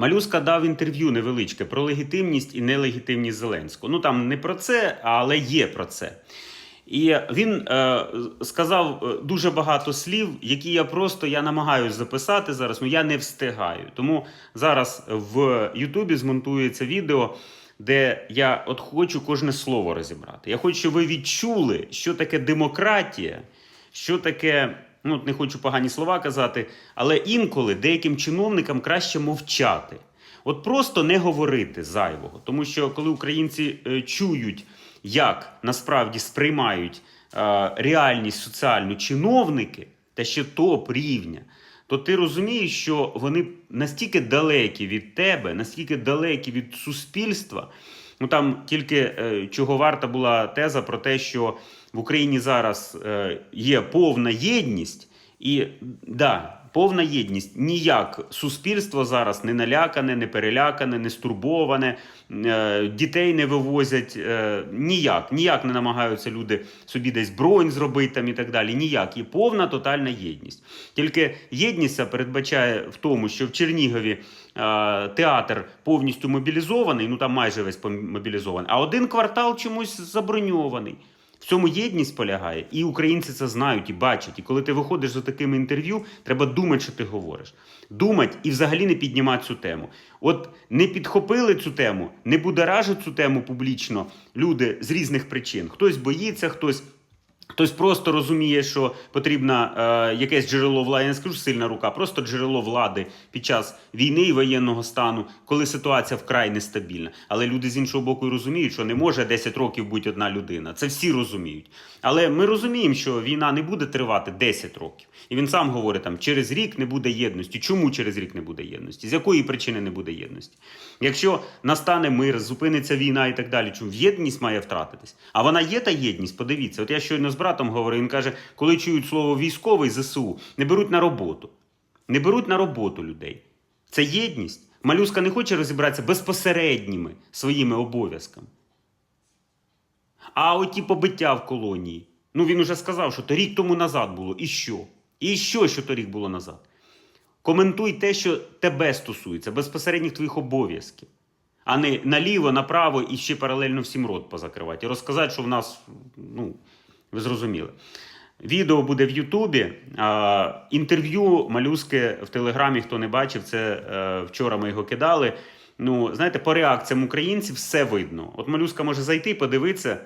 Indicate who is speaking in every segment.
Speaker 1: Малюска дав інтерв'ю невеличке про легітимність і нелегітимність Зеленського. Ну там не про це, але є про це. І він е, сказав е, дуже багато слів, які я просто я намагаюся записати зараз, але я не встигаю. Тому зараз в Ютубі змонтується відео, де я от хочу кожне слово розібрати. Я хочу, щоб ви відчули, що таке демократія, що таке. Ну, не хочу погані слова казати, але інколи деяким чиновникам краще мовчати. От просто не говорити зайвого. Тому що коли українці е, чують, як насправді сприймають е, реальність соціальну чиновники, та ще топ рівня, то ти розумієш, що вони настільки далекі від тебе, настільки далекі від суспільства. Ну там тільки е, чого варта була теза про те, що в Україні зараз е, є повна єдність, і да, повна єдність. Ніяк суспільство зараз не налякане, не перелякане, не стурбоване, е, дітей не вивозять. е, ніяк, ніяк не намагаються люди собі десь бронь зробити там і так далі. Ніяк. Є повна тотальна єдність. Тільки єдність передбачає в тому, що в Чернігові е, театр повністю мобілізований, ну там майже весь мобілізований, а один квартал чомусь заброньований. В цьому єдність полягає, і українці це знають і бачать. І коли ти виходиш за такими інтерв'ю, треба думати, що ти говориш. Думати і взагалі не піднімати цю тему. От не підхопили цю тему, не будоражать цю тему публічно люди з різних причин. Хтось боїться, хтось. Хтось просто розуміє, що потрібно е, якесь джерело влади, я не скажу сильна рука, просто джерело влади під час війни і воєнного стану, коли ситуація вкрай нестабільна. Але люди з іншого боку розуміють, що не може 10 років бути одна людина. Це всі розуміють. Але ми розуміємо, що війна не буде тривати 10 років. І він сам говорить, там через рік не буде єдності. Чому через рік не буде єдності? З якої причини не буде єдності? Якщо настане мир, зупиниться війна і так далі, чому єдність має втратитись? А вона є та єдність, подивіться. От я щойно братом говорив, він каже, коли чують слово військовий ЗСУ, не беруть на роботу. Не беруть на роботу людей. Це єдність. Малюска не хоче розібратися безпосередніми своїми обов'язками. А оті побиття в колонії. Ну він уже сказав, що то рік тому назад було. І що? І що, що то рік було назад? Коментуй те, що тебе стосується, безпосередніх твоїх обов'язків, а не наліво, направо і ще паралельно всім рот позакривати. І розказати, що в нас, ну, ви зрозуміли. Відео буде в Ютубі. Інтерв'ю малюски в Телеграмі, хто не бачив, це е, вчора ми його кидали. Ну, знаєте, по реакціям українців все видно. От малюска може зайти, подивитися,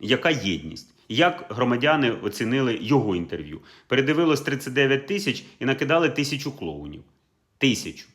Speaker 1: яка єдність. Як громадяни оцінили його інтерв'ю? Передивилось 39 тисяч і накидали тисячу клоунів. Тисячу.